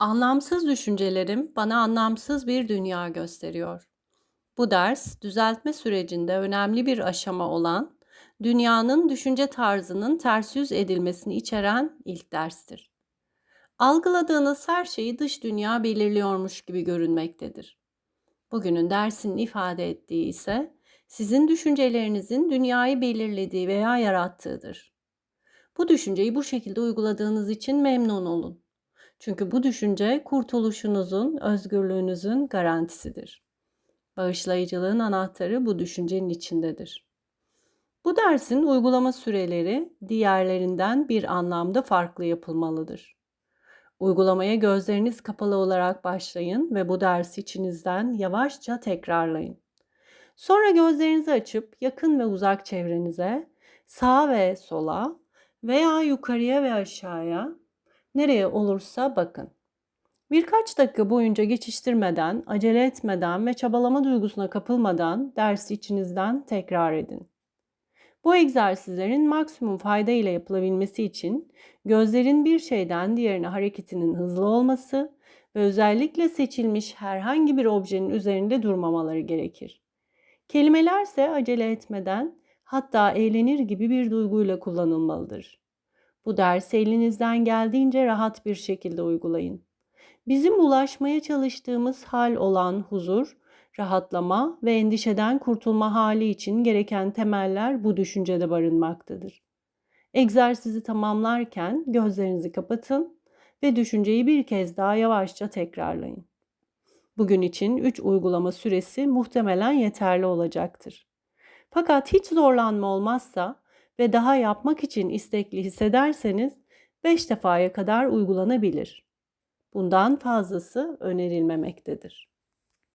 Anlamsız düşüncelerim bana anlamsız bir dünya gösteriyor. Bu ders, düzeltme sürecinde önemli bir aşama olan dünyanın düşünce tarzının ters yüz edilmesini içeren ilk derstir. Algıladığınız her şeyi dış dünya belirliyormuş gibi görünmektedir. Bugünün dersinin ifade ettiği ise sizin düşüncelerinizin dünyayı belirlediği veya yarattığıdır. Bu düşünceyi bu şekilde uyguladığınız için memnun olun. Çünkü bu düşünce kurtuluşunuzun, özgürlüğünüzün garantisidir. Bağışlayıcılığın anahtarı bu düşüncenin içindedir. Bu dersin uygulama süreleri diğerlerinden bir anlamda farklı yapılmalıdır. Uygulamaya gözleriniz kapalı olarak başlayın ve bu dersi içinizden yavaşça tekrarlayın. Sonra gözlerinizi açıp yakın ve uzak çevrenize, sağa ve sola veya yukarıya ve aşağıya nereye olursa bakın. Birkaç dakika boyunca geçiştirmeden, acele etmeden ve çabalama duygusuna kapılmadan dersi içinizden tekrar edin. Bu egzersizlerin maksimum fayda ile yapılabilmesi için gözlerin bir şeyden diğerine hareketinin hızlı olması ve özellikle seçilmiş herhangi bir objenin üzerinde durmamaları gerekir. Kelimelerse acele etmeden hatta eğlenir gibi bir duyguyla kullanılmalıdır. Bu dersi elinizden geldiğince rahat bir şekilde uygulayın. Bizim ulaşmaya çalıştığımız hal olan huzur, rahatlama ve endişeden kurtulma hali için gereken temeller bu düşüncede barınmaktadır. Egzersizi tamamlarken gözlerinizi kapatın ve düşünceyi bir kez daha yavaşça tekrarlayın. Bugün için 3 uygulama süresi muhtemelen yeterli olacaktır. Fakat hiç zorlanma olmazsa ve daha yapmak için istekli hissederseniz 5 defaya kadar uygulanabilir. Bundan fazlası önerilmemektedir.